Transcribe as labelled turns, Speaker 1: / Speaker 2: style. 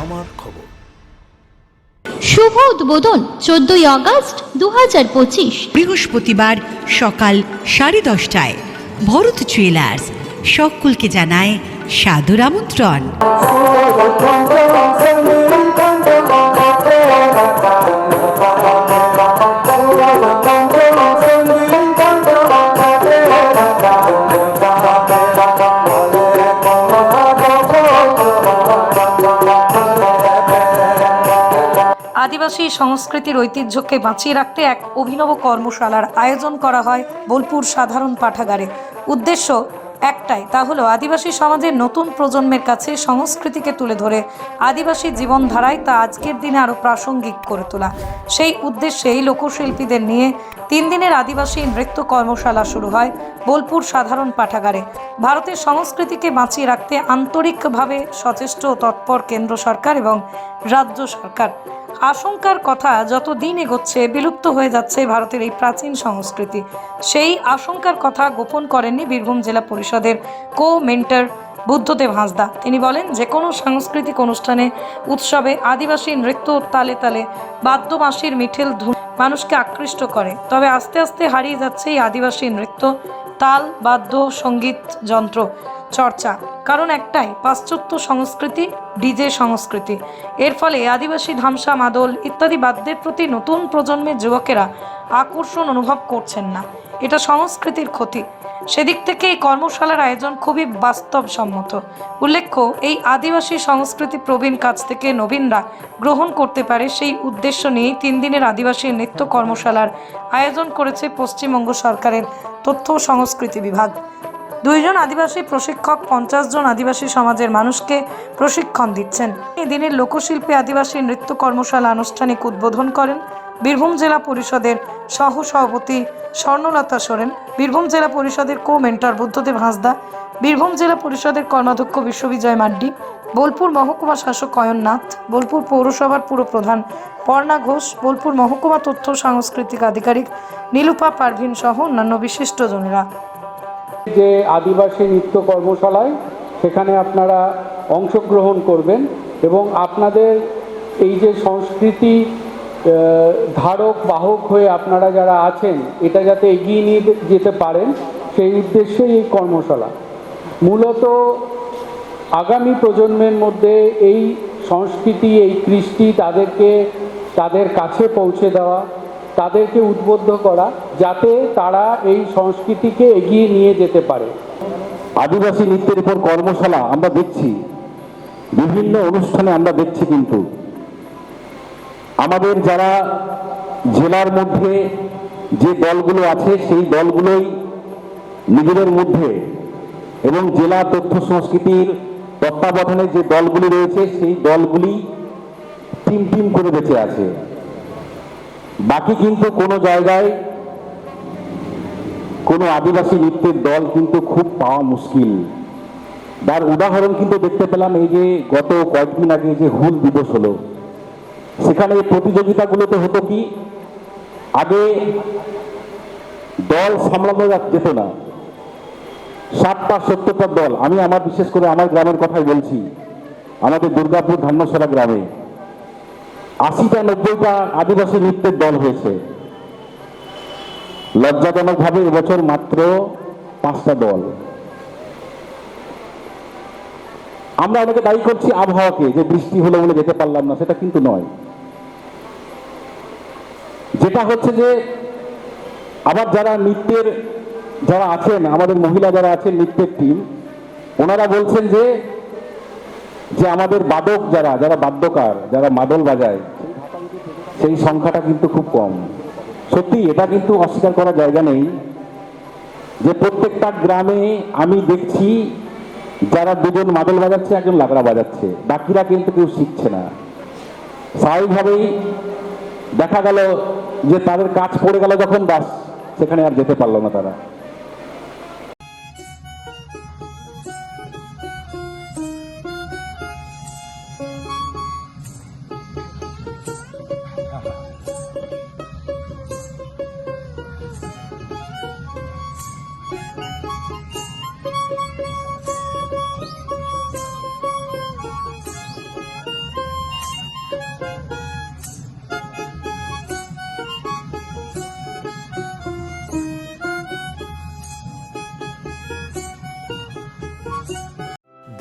Speaker 1: আমার খবর।
Speaker 2: শুভ উদ্বোধন চোদ্দই আগস্ট দু হাজার পঁচিশ।
Speaker 3: বৃহস্পতিবার সকাল সাড়ে দশটায় ভরত জুয়েলার্স সকলকে জানায় সাদর আমন্ত্রণ।
Speaker 4: আদিবাসী সংস্কৃতির ঐতিহ্যকে বাঁচিয়ে রাখতে এক অভিনব কর্মশালার আয়োজন করা হয় বোলপুর সাধারণ পাঠাগারে। উদ্দেশ্য একটাই, তা হলো আদিবাসী সমাজের নতুন প্রজন্মের কাছে সংস্কৃতিকে তুলে ধরে। আদিবাসী জীবনধারায় তা আজকের দিনে আরও প্রাসঙ্গিক করে তোলা। সেই উদ্দেশ্যে এই লোকশিল্পীদের নিয়ে তিন দিনের আদিবাসী নৃত্য কর্মশালা শুরু হয় বোলপুর সাধারণ পাঠাগারে। ভারতের সংস্কৃতিকে বাঁচিয়ে রাখতে আন্তরিকভাবে সচেষ্ট তৎপর কেন্দ্র সরকার এবং রাজ্য সরকার। আশঙ্কার কথা, যত দিন এগোচ্ছে, বিলুপ্ত হয়ে যাচ্ছে ভারতের এই প্রাচীন সংস্কৃতি। সেই আশঙ্কার কথা গোপন করেননি বীরভূম জেলা পরিষদের কো মেন্টার বুদ্ধদেব হাঁসদা। তিনি বলেন যে কোনো সাংস্কৃতিক অনুষ্ঠানে, উৎসবে আদিবাসী নৃত্য তালে তালে, বাদ্যবাঁশির মিঠেল ধুন মানুষকে আকৃষ্ট করে। তবে আস্তে আস্তে হারিয়ে যাচ্ছে এই আদিবাসী নৃত্য, তাল, বাদ্য, সংগীত যন্ত্র। চর্চা। কারণ একটাই, পাশ্চাত্য সংস্কৃতি, ডিজে সংস্কৃতি। এর ফলে আদিবাসী ধামসা, মাদল ইত্যাদি বাদ্যের প্রতি নতুন প্রজন্মের যুবকেরা আকর্ষণ অনুভব করছেন না। এটা সংস্কৃতির ক্ষতি। সেদিক থেকে এই কর্মশালার আয়োজন খুবই বাস্তবসম্মত। উল্লেখ্য, এই আদিবাসী সংস্কৃতি প্রবীণ কাছ থেকে নবীনরা গ্রহণ করতে পারে সেই উদ্দেশ্য নিয়েই তিন দিনের আদিবাসী নৃত্য কর্মশালার আয়োজন করেছে পশ্চিমবঙ্গ সরকারের তথ্য সংস্কৃতি বিভাগ। দুইজন আদিবাসী প্রশিক্ষক পঞ্চাশ জন আদিবাসী সমাজের মানুষকে প্রশিক্ষণ দিচ্ছেন। এই দিনের লোকশিল্পী আদিবাসী নৃত্য কর্মশালা আনুষ্ঠানিক উদ্বোধন করেন। বীরভূম জেলা পরিষদের সহ সভাপতি স্বর্ণলতা সোরেন, বীরভূম জেলা পরিষদের কো মেন্টর বুদ্ধদেব হাঁসদা, বীরভূম জেলা পরিষদের কর্মাধ্যক্ষ বিশ্ববিজয় মাড্ডি, বোলপুর মহকুমা শাসক অয়ননাথ, বোলপুর পৌরসভার পুরপ্রধান পর্ণা ঘোষ, বোলপুর মহকুমা তথ্য সাংস্কৃতিক আধিকারিক নীলুপা পারভিন সহ অন্যান্য বিশিষ্টজনেরা।
Speaker 5: যে আদিবাসী নৃত্য কর্মশালায় সেখানে আপনারা অংশগ্রহণ করবেন এবং আপনাদের এই যে সংস্কৃতি ধারক, বাহক হয়ে আপনারা যারা আছেন, এটা যাতে এগিয়ে নিয়ে যেতে পারেন, সেই উদ্দেশ্যেই এই কর্মশালা। মূলত আগামী প্রজন্মের মধ্যে এই সংস্কৃতি, এই কৃষ্টি তাদেরকে, তাদের কাছে পৌঁছে দেওয়া, তাদেরকে উদ্বুদ্ধ করা যাতে তারা এই সংস্কৃতিকে এগিয়ে নিয়ে যেতে পারে।
Speaker 6: আদিবাসী নৃত্যের উপর কর্মশালা আমরা দেখছি। বিভিন্ন অনুষ্ঠানে আমরা দেখছি কিন্তু। আমাদের যারা জেলার মধ্যে যে দলগুলো আছে, সেই দলগুলোই নিজেদের মধ্যে এবং জেলা তথ্য সংস্কৃতির তত্ত্বাবধানে যে দলগুলি রয়েছে, সেই দলগুলি টিম টিম করে বেঁচে আছে। বাকি কিন্তু কোনো জায়গায় কোনো আদিবাসী নৃত্যের দল কিন্তু খুব পাওয়া মুশকিল। তার উদাহরণ কিন্তু দেখতে পেলাম এই যে গত কয়েকদিন আগে যে হুল দিবস হলো। সেখানে প্রতিযোগিতাগুলোতে হতো কি, আগে দল সামলানো যেত না। ষাটটা সত্তরটা দল, আমি আমার বিশেষ করে আমার গ্রামের কথাই বলছি। আমাদের দুর্গাপুর ধান্যসরা গ্রামে আশিটা নব্বইটা আদিবাসী নৃত্যের দল হয়েছে। লজ্জাজনকভাবে এবছর মাত্র পাঁচটা দল। আমরা অনেকে দায়ী করছি আবহাওয়াকে, যে বৃষ্টি হলো বলে যেতে পারলাম না, সেটা কিন্তু নয়। যেটা হচ্ছে যে, আবার যারা নৃত্যের, যারা আছেন, আমাদের মহিলা যারা আছেন নৃত্যের টিম ওনারা বলছেন যে যে আমাদের বাদক যারা যারা বাদ্যকার, যারা মাদল বাজায়, সেই সংখ্যাটা কিন্তু খুব কম। সত্যি, এটা কিন্তু অস্বীকার করার জায়গা নেই যে প্রত্যেকটা গ্রামে আমি দেখছি যারা দুজন মাদল বাজাচ্ছে, একজন লাগড়া বাজাচ্ছে। বাকিরা কিন্তু কেউ শিখছে না। স্বাভাবিকভাবেই দেখা গেল যে তাদের কাজ পড়ে গেল যখন বাস, সেখানে আর যেতে পারল না তারা।